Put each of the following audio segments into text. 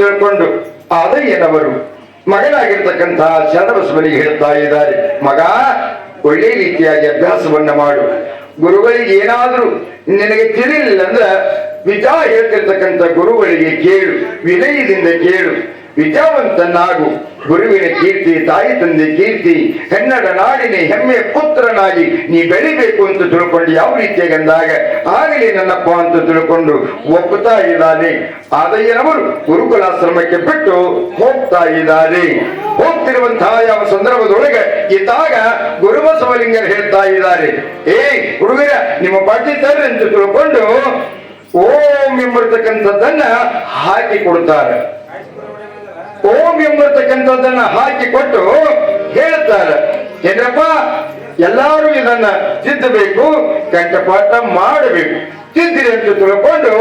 ತಿಳ್ಕೊಂಡು, ಆದಯ್ಯನವರು ಮಗನಾಗಿರ್ತಕ್ಕಂತಹ ಶರಣಬಸವನಿಗೆ ಹೇಳ್ತಾ ಇದ್ದಾರೆ, ಮಗ, ಒಳ್ಳೆ ರೀತಿಯಾಗಿ ಅಭ್ಯಾಸವನ್ನ ಮಾಡು. ಗುರುಗಳಿಗೆ ಏನಾದ್ರೂ ನಿನಗೆ ತಿಳಿಲಿಲ್ಲ ಅಂದ್ರೆ ವಿಚಾರ ಹೇಳ್ತಿರ್ತಕ್ಕಂಥ ಗುರುಗಳಿಗೆ ಕೇಳು, ವಿನಯದಿಂದ ಕೇಳು. ವಿದ್ಯಾವಂತನಾಗು ಗುರುವಿನ ಕೀರ್ತಿ, ತಾಯಿ ತಂದೆ ಕೀರ್ತಿ ಕನ್ನಡ ನಾಡಿನ ಹೆಮ್ಮೆ ಪುತ್ರನಾಗಿ ನೀ ಬೆಳಿಬೇಕು ಅಂತ ತಿಳ್ಕೊಂಡು ಯಾವ ರೀತಿಯಾಗಿ ಅಂದಾಗ ಆಗಲಿ ನನ್ನಪ್ಪ ಅಂತ ತಿಳ್ಕೊಂಡು ಒಪ್ಪುತ್ತಾ ಇದ್ದಾನೆ. ಆದಯ್ಯನವರು ಗುರುಕುಲಾಶ್ರಮಕ್ಕೆ ಬಿಟ್ಟು ಹೋಗ್ತಾ ಇದ್ದಾರೆ. ಹೋಗ್ತಿರುವಂತಹ ಯಾವ ಸಂದರ್ಭದೊಳಗೆ ಇದ್ದಾಗ ಗುರುಬಸವಲಿಂಗರು ಹೇಳ್ತಾ ಇದ್ದಾರೆ. ಏ ಹುಡುಗರ, ನಿಮ್ಮ ಪಂಡಿತರು ಅಂತ ತಿಳ್ಕೊಂಡು ಓಂ ಎಂಬಿರ್ತಕ್ಕಂಥದ್ದನ್ನ ಹಾಕಿ ಕೊಡ್ತಾರೆ ಓಂ ಎಂಬರ್ತಕ್ಕಂಥದ್ದನ್ನ ಹಾಕಿಕೊಟ್ಟು ಹೇಳ್ತಾರೆ. ಏನಪ್ಪ ಎಲ್ಲರೂ ಇದನ್ನ ತಿದ್ದಬೇಕು ಕಂಠಪಾಠ ಮಾಡಬೇಕು. ತಿದ್ದಿರಿ ಅಂತ ತಿಳ್ಕೊಂಡು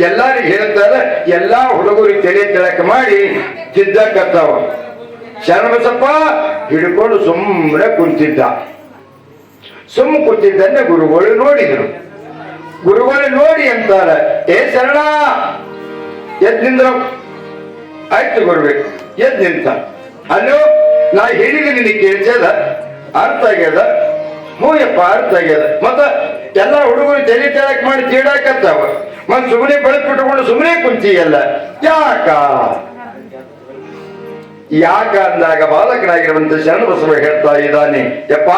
ಎಲ್ಲರಿಗೂ ಹೇಳ್ತಾರೆ, ಎಲ್ಲಾ ಹುಡುಗರಿಗೆ ತಲೆ ತಿಳಕ ಮಾಡಿ ತಿದ್ದಕತ್ತಾವ. ಶರಣಬಸಪ್ಪ ಹಿಡ್ಕೊಂಡು ಸುಮ್ಮನೆ ಕುಂತಿದ್ದ. ಸುಮ್ಮ ಕೂತಿದ್ದನ್ನ ಗುರುಗಳು ನೋಡಿದ್ರು. ಗುರುಗಳು ನೋಡಿ ಅಂತಾರೆ, ಏ ಶರಣ ಎದ್ ನಿಂದ್ರು? ಆಯ್ತು ಬರ್ಬೇಕು ಎದ್ ನಿಂತ. ಅಲ್ಲೋ, ನಾ ಹೇಳಿದ ನಿನ್ನ ಕೇಳ್ಸದ? ಅರ್ಥ ಆಗ್ಯದ? ಹೂಯಪ್ಪ, ಅರ್ಥ ಆಗ್ಯದ. ಮತ್ತ ಎಲ್ಲ ಹುಡುಗರು ತಲೆ ತೆಳಕ್ ಮಾಡಿ ತೀಡಾಕತ್ತಾವ ಮತ್ ಸುಮ್ನೆ ಬೆಳಕು ಬಿಟ್ಟುಕೊಂಡು ಸುಮ್ಮನೆ ಕುಂತಿಯಲ್ಲ? ಯಾಕ? ಯಾಕ ಅಂದಾಗ ಬಾಲಕನಾಗಿರುವಂತ ಶರಣಬಸವ ಹೇಳ್ತಾ ಇದ್ದಾನೆ, ಯಪ್ಪ,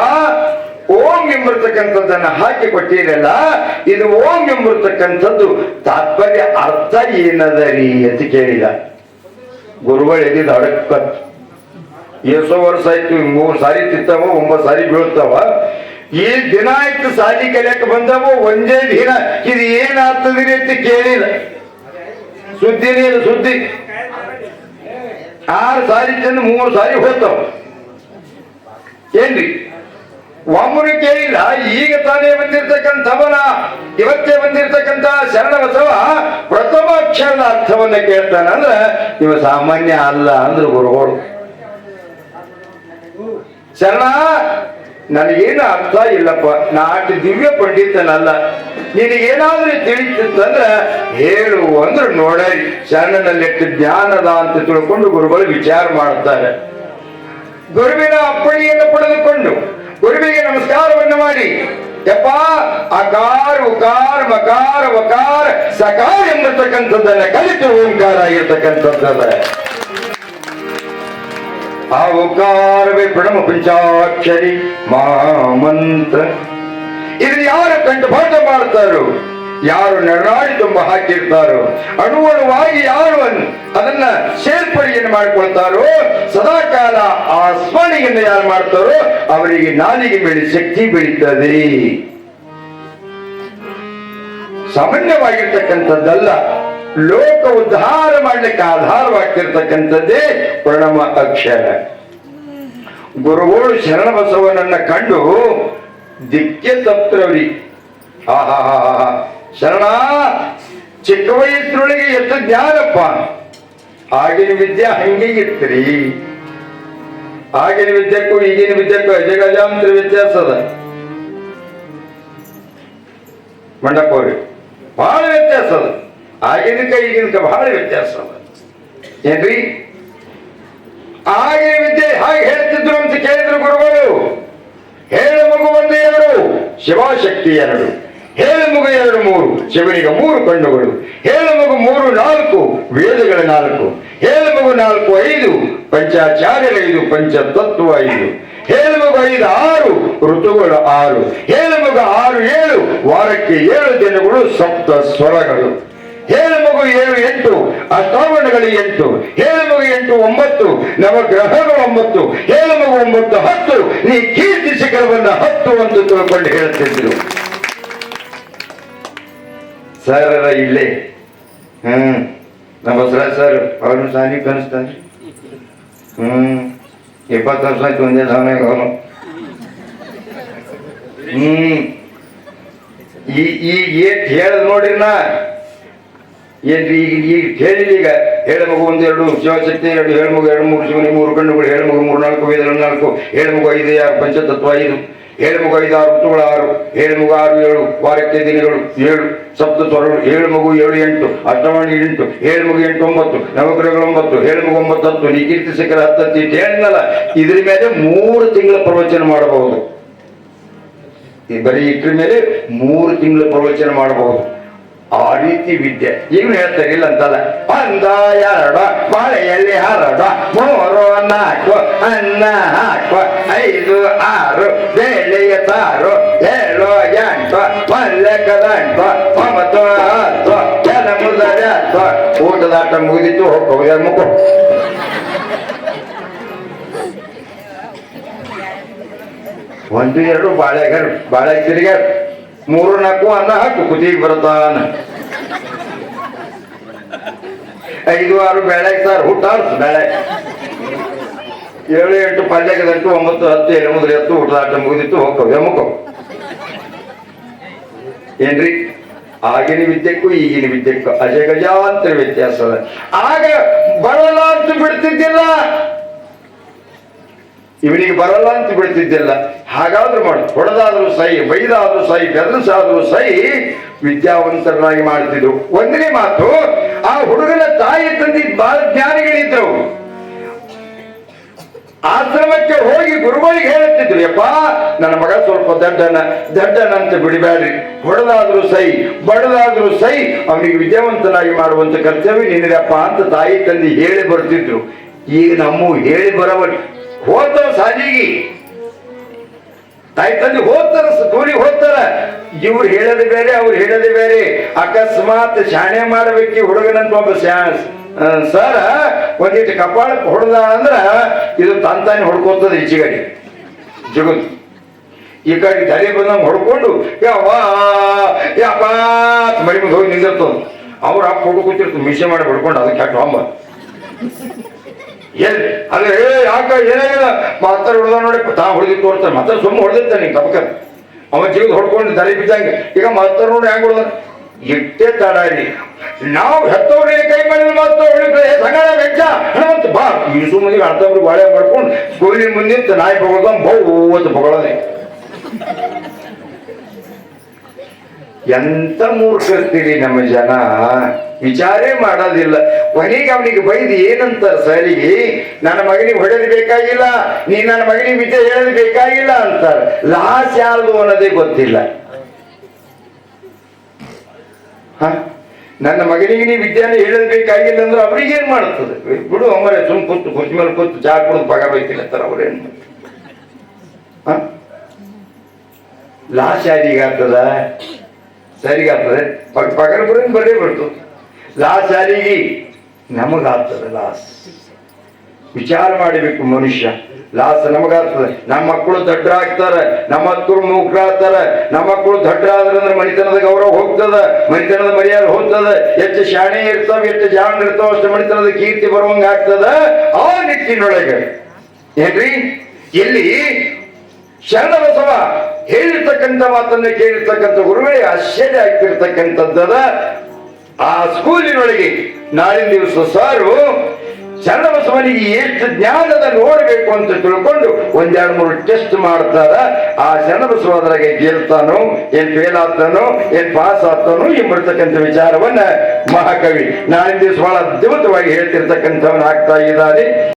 ಓಂ ಎಂಬಿರ್ತಕ್ಕಂಥದ್ದನ್ನ ಹಾಕಿ ಕೊಟ್ಟಿರಲ್ಲ, ಇದು ಓಂ ಎಂಬಿರ್ತಕ್ಕಂಥದ್ದು ತಾತ್ಪರ್ಯ ಅರ್ಥ ಏನದರಿ ಅಂತ ಕೇಳಿದ. ಗುರುಗಳು ಎದ್ದಿದ್ದ ಹಡಕ್ಕ ಎಷ್ಟೋ ವರ್ಷ ಆಯ್ತು ಮೂರ್ ಸಾರಿ ತಿಂತಾವ, ಒಂಬತ್ತು ಸಾರಿ ಬೀಳ್ತಾವ. ಈ ದಿನ ಆಯ್ತು ಸಾಲಿ ಕಲಿಯಕ್ಕೆ ಬಂದವ, ಒಂದೇ ದಿನ. ಇದು ಏನಾಗ್ತದ್ರಿ ಅಂತ ಕೇಳಿಲ್ಲ. ಸುದ್ದಿನೇ ಇಲ್ಲ ಸುದ್ದಿ. ಆರು ಸಾರಿ ತಿಂದ ಮೂರು ಸಾರಿ ಹೋಗ್ತಾವ. ಏನ್ರಿ? ಒಮ್ಮನು ಕೇಳಿಲ್ಲ, ಈಗ ತಾನೇ ಬಂದಿರ್ತಕ್ಕಂಥವನ, ಇವತ್ತೇ ಬಂದಿರ್ತಕ್ಕಂಥ ಶರಣ ಬಸವ ಅರ್ಥವನ್ನ ಕೇಳ್ತಾನ ಅಂದ್ರೆ, ಇವ ಸಾಮಾನ್ಯ ಅಲ್ಲ ಅಂದ್ರೆ ಗುರುಗಳು. ಶರಣ, ನನಗೇನು ಅರ್ಥ ಇಲ್ಲಪ್ಪ. ನಾಟಿ ದಿವ್ಯ ಪಂಡಿತನಲ್ಲ. ನಿನಗೇನಾದ್ರೂ ತಿಳಿತಿತ್ತಂದ್ರ ಹೇಳು ಅಂದ್ರೆ ನೋಡರಿ ಶರಣನಲ್ಲಿಟ್ಟು ಜ್ಞಾನದ ಅಂತ ತಿಳ್ಕೊಂಡು ಗುರುಗಳು ವಿಚಾರ ಮಾಡುತ್ತಾರೆ. ಗುರುವಿನ ಅಪ್ಪಣೆಯನ್ನು ಪಡೆದುಕೊಂಡು, ಗುರುವಿಗೆ ನಮಸ್ಕಾರವನ್ನು ಮಾಡಿ ಯಪ್ಪ ಅಕಾರ ಉಕಾರ ಮಕಾರ ವಕಾರ ಸಕಾರ ಎಂಬತಕ್ಕಂಥದ್ದನ್ನ ಕಲಿತು ಓಂಕಾರ ಆಗಿರ್ತಕ್ಕಂಥದ್ದದ ಆ ಓಂಕಾರವೇ ಪ್ರಣಮ ಪಂಚಾಕ್ಷರಿ ಮಹಾಮಂತ್ರ. ಇದು ಯಾರು ಕಂಠಪಾಠ ಮಾಡ್ತಾರೋ? ಯಾರು ನರನಾಡಿ ತುಂಬ ಹಾಕಿರ್ತಾರೋ, ಅಣುವಣುವಾಗಿ ಯಾರು ಅದನ್ನ ಸೇರ್ಪಡೆಯನ್ನು ಮಾಡಿಕೊಳ್ತಾರೋ, ಸದಾಕಾಲ ಆ ಸ್ಮರಣೆಯನ್ನು ಯಾರು ಮಾಡ್ತಾರೋ, ಅವರಿಗೆ ನಾಲಿಗೆ ಮೇಲೆ ಶಕ್ತಿ ಬೆಳೀತದೆ. ಸಾಮಾನ್ಯವಾಗಿರ್ತಕ್ಕಂಥದ್ದಲ್ಲ, ಲೋಕ ಉದ್ಧಾರ ಮಾಡ್ಲಿಕ್ಕೆ ಆಧಾರವಾಗಿರ್ತಕ್ಕಂಥದ್ದೇ ಪ್ರಣಮ ಅಕ್ಷರ. ಗುರುಗಳು ಶರಣ ಬಸವನನ್ನ ಕಂಡು ದಿಕ್ಕೆ ತಪ್ತ್ರವ್ರಿ ಆಹಾ ಶರಣ, ಚಿಕ್ಕ ವಯಸ್ಸಿನೊಳಗೆ ಎಷ್ಟು ಜ್ಞಾನಪ್ಪ. ಆಗಿನ ವಿದ್ಯೆ ಹಂಗೆ ಇತ್ರಿ ಆಗಿನ ವಿದ್ಯಕ್ಕೂ ಈಗಿನ ವಿದ್ಯಕ್ಕೂ ಅಜಗಜಾಂತರ ವ್ಯತ್ಯಾಸ ಅದ. ಮಂಡಪ್ಪ ಅವ್ರಿ ಬಹಳ ವ್ಯತ್ಯಾಸ ಅದ. ಆಗಿನಕ ಈಗಿನಕ ಬಹಳ ವ್ಯತ್ಯಾಸ ಅದ. ಏನ್ರಿ? ಆಗಿನ ವಿದ್ಯೆ ಹಾಗೆ ಹೇಳ್ತಿದ್ರು ಅಂತ ಕೇಳಿದ್ರು ಗುರುಗಳು. ಹೇಳ ಮಗು ಒಂದೇ ಎರಡು ಶಿವಶಕ್ತಿ ಎರಡು ಹೇಳು ಮಗು ಎರಡು ಮೂರು ಶಿವನಿಗೆ ಮೂರು ಕಣ್ಣುಗಳು. ಹೇಳ ಮಗು ಮೂರು ನಾಲ್ಕು, ವೇದಗಳ ನಾಲ್ಕು. ಹೇಳ ಮಗು ನಾಲ್ಕು ಐದು, ಪಂಚಾಚಾರ್ಯರ ಐದು, ಪಂಚತತ್ವ ಐದು. ಹೇಳ ಮಗು ಐದು ಆರು, ಋತುಗಳು ಆರು. ಹೇಳ ಮಗು ಆರು ಏಳು, ವಾರಕ್ಕೆ ಏಳು ದಿನಗಳು ಸಪ್ತ ಸ್ವರಗಳು. ಹೇಳ ಮಗು ಏಳು ಎಂಟು, ಅಷ್ಟಾವರಣಗಳು ಎಂಟು. ಹೇಳ ಮಗು ಎಂಟು ಒಂಬತ್ತು, ನವಗ್ರಹಗಳು ಒಂಬತ್ತು. ಹೇಳ ಮಗು ಒಂಬತ್ತು ಹತ್ತು, ನೀ ಕೀರ್ತಿ ಶಿಖರವನ್ನ ಹತ್ತು ಅಂತ ತಿಳ್ಕೊಂಡು ಹೇಳ್ತಿದ್ರು. ಸರ್ ಇಲ್ಲೇ ಹ್ಮ್. ನಮ್ಮ ಬಸವರಾಜ್ ಸರ್ ಅವ್ರನ್ನ ಸಾನಿ ಕನಿಸ್ತಾರೆ ಹ್ಮ್. ಇಪ್ಪತ್ತು ವರ್ಷ ಆಯ್ತು ಒಂದೇ ಸಮಯ ಅವನು. ಹ್ಮ್. ಈ ಏಟ್ ಹೇಳದ್ ನೋಡ್ರಿ ನಾ. ಏನ್ರಿ ಈಗ ಈಗ ಹೇಳಿಲ್ಲ ಈಗ. ಹೇಳ ಮಗು ಒಂದು, ಎರಡು, ಶಿವಶಕ್ತಿ ಎರಡು ಹೇಳು ಮಗು ಎರಡು, ಮೂರು, ಶಿವನಿ, ಮೂರು ಕಣ್ಣುಗಳು ಹೇಳು ಮಗು ಮೂರು, ನಾಲ್ಕು ಐದು ನಾಲ್ಕು ಹೇಳು ಮಗು ಐದು ಯಾರು ಪಂಚತತ್ವ ಐದು. ಏಳು ಮಗು ಆರು ಋತುಗಳು ಆರು ಏಳು ಮಗು ಆರು ಏಳು ವಾರಕ್ಕೆ ದಿನಗಳು ಏಳು, ಸಪ್ತ ಸ್ವರಗಳು ಏಳು ಮಗು ಏಳು ಎಂಟು, ಅಷ್ಟವಾಣಿ ಎಂಟು ಏಳು ಮಗು ಎಂಟು ಒಂಬತ್ತು, ನವಗ್ರಹಗಳು ಒಂಬತ್ತು ಏಳು ಮಗು ಒಂಬತ್ತು ಹತ್ತು ನೀ ಕೀರ್ತಿ ಸಿಕ್ಕರ ಹತ್ತು ಹತ್ತು ಇಟ್ಟು ಹೇಳಿದ್ನಲ್ಲ ಇದ್ರ ಮೇಲೆ ಮೂರು ತಿಂಗಳ ಪ್ರವಚನ ಮಾಡಬಹುದು. ಬರೀ ಇಟ್ರ ಮೇಲೆ ಮೂರು ತಿಂಗಳ ಪ್ರವಚನ ಮಾಡಬಹುದು. ಆ ರೀತಿ ವಿದ್ಯೆ ಈಗಲೂ ಹೇಳ್ತಾರೆ ಇಲ್ಲ ಅಂತಲ್ಲ ಒಂದ ಎರಡ ಮಳೆಯಲ್ಲಿ ಹರಡ ಮೂರು ನಾಲ್ಕು ಅನ್ನ ಹಾಕು ಐದು ಆರು ಬೇಳೆಯ ತಾರು ಏಳು ಎಂಟು ಮಲ್ಲೆಕದಂಟು ಒಂಬತ್ತು ಹತ್ತು ಕೆಲ ಮುದರೆ ಹತ್ತು ಊಟದಾಟ ಮುಗಿದಿತ್ತು ಹೋಗ್ಬೋದು ಮುಖ ಒಂದು ಎರಡು ಬಾಳೆಗಾರ ಬಾಳೆ ತಿರುಗಾರ ಮೂರು ನಾಲ್ಕು ಅನ್ನ ಹಾಕು ಕುದಿಗೆ ಬರ್ತಾನ ಐದು ಆರು ಬೇಳೆ ಸಾರು ಹುಟ್ಟಾಡ್ಸು ಬೇಳೆ. ಏಳು, ಎಂಟು ಪಲ್ಯಗದಂಟು ಒಂಬತ್ತು, ಹತ್ತು, ಏಳು, ಮುದ್ರೆ, ಹತ್ತು ಹುಟ್ಟದಾಟ ಮುಗಿದಿತ್ತು ಹೋಗ್ಕೋ ಹೆಮ್ಮಕೋ ಏನ್ರಿ? ಆಗಿನ ವಿದ್ಯೆಕ್ಕೂ ಈಗಿನ ವಿದ್ಯೆಕ್ಕೂ ಅಜಗಜಾಂತರ ವ್ಯತ್ಯಾಸ ಅದ ಆಗ ಬರಲಾಂತ ಬಿಡ್ತಿದ್ದಿಲ್ಲ. ಇವನಿಗೆ ಬರಲ್ಲ ಅಂತ ಬಿಡ್ತಿದ್ದಿಲ್ಲ. ಹಾಗಾದ್ರೂ ಮಾಡಿ. ಹೊಡೆದಾದ್ರೂ ಸೈ ಬೈದಾದ್ರೂ ಸೈ ಬೆದರಿಸಾದ್ರೂ ಸೈ ವಿದ್ಯಾವಂತರನ್ನಾಗಿ ಮಾಡ್ತಿದ್ರು ಒಂದನೇ ಮಾತು, ಆ ಹುಡುಗನ ತಾಯಿ ತಂದಿ ಬಹಳ ಜ್ಞಾನಿಗಳಿದ್ರು. ಆಶ್ರಮಕ್ಕೆ ಹೋಗಿ ಗುರುಗಳಿಗೆ ಹೇಳುತ್ತಿದ್ರು, ಯಪ್ಪ, ನನ್ನ ಮಗ ಸ್ವಲ್ಪ ದಡ್ಡನ ದಡ್ಡನ ಅಂತ ಬಿಡಬೇಡ್ರಿ. ಹೊಡೆದಾದ್ರೂ ಸೈ ಬಡದಾದ್ರೂ ಸೈ ಅವನಿಗೆ ವಿದ್ಯಾವಂತನಾಗಿ ಮಾಡುವಂತ ಕರ್ತವ್ಯ ನಿನಗಪ್ಪ ಅಂತ ತಾಯಿ ತಂದೆ ಹೇಳಿ ಬರ್ತಿದ್ರು. ಈಗ ನಮ್ಮ ಹೇಳಿ ಬರವಲ್ಲಿ ಹೋಗ್ತಾವ ಸಾಲಿಗೆ ತಾಯಿ ತಂದೆ ಹೋಗ್ತಾರ ಸ್ಕೂಲಿಗೆ ಹೋಗ್ತಾರ ಇವ್ರು ಹೇಳೋದು ಬೇರೆ, ಅವ್ರು ಹೇಳೋದು ಬೇರೆ. ಅಕಸ್ಮಾತ್ ಶಾಣೆ ಮಾಡಬೇಕು ಹುಡುಗನಂತ ಒಬ್ಬ ಸರ ಒಂದಿಟ್ಟು ಕಪಾಳಕ್ಕೆ ಹೊಡೆದ ಅಂದ್ರ ಇದು ತಂತಾನೆ ಹೊಡ್ಕೋತದ ಹೆಚ್ಚಿಗೆ ಜಗತ್ ಈ ಕಡೆ ದಾರಿ ಬಂದಂಗೆ ಹೊಡ್ಕೊಂಡು ಯಾವ ಯಾಪ ಮರಿ ಮುಂದೆ ಹೋಗಿ ನಿಂದಿರ್ತದ ಅವ್ರ ಅಪ್ಪ ಹುಡುಗ ಕೂತಿರ್ತು, ಮಿಷೆ ಮಾಡಿ ಹೊಡ್ಕೊಂಡು ಅದಕ್ಕೆ ಹೊಂಬ ಎಲ್ಲಿ ಅಲ್ಲ ಯಾಕ, ಏನಾಗಿಲ್ಲ? ಮಾತಾಡ ಹೊಡೆದ ನೋಡಿ, ತಾ ಹೊಡೆದಿ ತೋರ್ತಾರೆ ಮತ್ತೆ ಸುಮ್ಮನೆ ಹೊಡೆದಿರ್ತಾನೆ ನೀನು ತಪಕ ಅವ ಜೀವದ ಹೊಡ್ಕೊಂಡು ತಲೆ ಬಿದ್ದಂಗೆ. ಈಗ ಮಾತಾಡ ನೋಡಿ ಹೆಂಗ್ ಹೊಡೆದ ಎಷ್ಟೇ ತಡ ಇಲ್ಲಿ ನಾವು ಹೆತ್ತವ್ರಿಗೆ ಕೈ ಮಾಡಿದ್ರೆ ಮಾತ್ರ ಸಂಗಡ, ವೆಚ್ಚ. ಹಣವಂತ ಬಾ. ಈ ಸುಮ್ಮನೆ ಅರ್ಥವ್ರಿಗೆ ಬಾಳೆ ಮಾಡ್ಕೊಂಡು ಸ್ಕೂಲಿನ ಮುಂದಿನ ನಾಯಿ ಬಗಳದ ಬಹು ಅಂತ ಬಗಳದೆ. ಎಂತ ಮೂರ್ಖರ್ತೀರಿ ನಮ್ಮ ಜನ? ವಿಚಾರೇ ಮಾಡೋದಿಲ್ಲ. ಕೊನೆಗೆ ಅವನಿಗೆ ಬೈದು ಏನಂತ ಸರಿಗೆ ನನ್ನ ಮಗನಿಗೆ ಹೊಡೆದು ಬೇಕಾಗಿಲ್ಲ ನೀ ನನ್ನ ಮಗನಿಗೆ ವಿದ್ಯೆ ಹೇಳೋದು ಬೇಕಾಗಿಲ್ಲ ಅಂತಾರ. ಲಾಸ್ ಯಾರ್ದು ಅನ್ನೋದೇ ಗೊತ್ತಿಲ್ಲ. ಹ? ನನ್ನ ಮಗನಿಗೆ ನೀ ವಿದ್ಯಾನ ಹೇಳದ್ ಬೇಕಾಗಿಲ್ಲ ಅಂದ್ರೆ ಅವ್ರಿಗೆ ಏನ್ ಮಾಡ್ತದೆ? ಬಿಡು ಅಮ್ಮರೆ ಸುಮ್ ಕೂತು ಕುಚ್ ಮೇಲೆ ಕೂತು, ಚಾ ಕುಡಿದು ಪಗ ಬೈತಿಲ್ಲ ಅಂತಾರ ಅವ್ರೇನ್? ಲಾಸ್ ಯಾರಿಗಾಗ್ತದ ಸರಿಗಾಗ್ತದೆ ಪಗ ಪಗಾರ ಬರೋದು ಬರೇ ಬರ್ತು. ಲಾಸ್ ಯಾರಿಗೆ? ನಮಗಾಗ್ತದೆ ಲಾಸ್. ವಿಚಾರ ಮಾಡಬೇಕು ಮನುಷ್ಯ. ಲಾಸ್ ನಮಗಾಗ್ತದೆ ನಮ್ಮ ಮಕ್ಕಳು ದಡ್ಡರಾಗ್ತಾರೆ ನಮ್ಮ ಮಕ್ಕಳು ಮೂಕ್ರಾಗ್ತಾರೆ ನಮ್ಮ ಮಕ್ಕಳು ದಡ್ಡರಾದ್ರೆ ಅಂದ್ರೆ ಮನಿತನದ ಗೌರವ ಹೋಗ್ತದ ಮನಿತನದ ಮರ್ಯಾದೆ ಹೋಗ್ತದೆ. ಎಷ್ಟು ಶಾಣೆ ಇರ್ತಾವ ಎಷ್ಟು ಜಾಣ ಇರ್ತಾವ, ಅಷ್ಟು ಮನಿತನದ ಕೀರ್ತಿ ಬರುವಂಗ ಆಗ್ತದ ಆ ನಿಟ್ಟಿನೊಳಗೆ. ಏನ್ರಿ? ಎಲ್ಲಿ ಶರಣ ಬಸವ ಹೇಳಿರ್ತಕ್ಕಂಥ ಮಾತನ್ನ ಕೇಳಿರ್ತಕ್ಕಂಥ ಗುರುವೇ, ಆಶ್ಚರ್ಯ ಆಗ್ತಿರ್ತಕ್ಕಂಥದ್ದದ ಆ ಸ್ಕೂಲಿನೊಳಗೆ ನಾಳಿನ ದಿವಸ ಸಾರು ಶರಣ ಬಸವನಿಗೆ ಎಷ್ಟು ಜ್ಞಾನದ ನೋಡಬೇಕು ಅಂತ ತಿಳ್ಕೊಂಡು ಒಂದೆರಡು ಮೂರು ಟೆಸ್ಟ್ ಮಾಡ್ತಾರ. ಆ ಶರಣ ಅದರಾಗೆ ಗೆಲ್ತಾನೋ, ಏನ್ ಫೇಲ್ ಆಗ್ತಾನೋ, ಏನ್ ಪಾಸ್ ಆಗ್ತಾನೋ ಎಂಬಿರ್ತಕ್ಕಂಥ ವಿಚಾರವನ್ನ ಮಹಾಕವಿ ನಾಳಿನ ದಿವಸ ಬಹಳ ಅದ್ಭುತವಾಗಿ ಹೇಳ್ತಿರ್ತಕ್ಕಂಥವನ್ನ ಆಗ್ತಾ ಇದ್ದಾನೆ.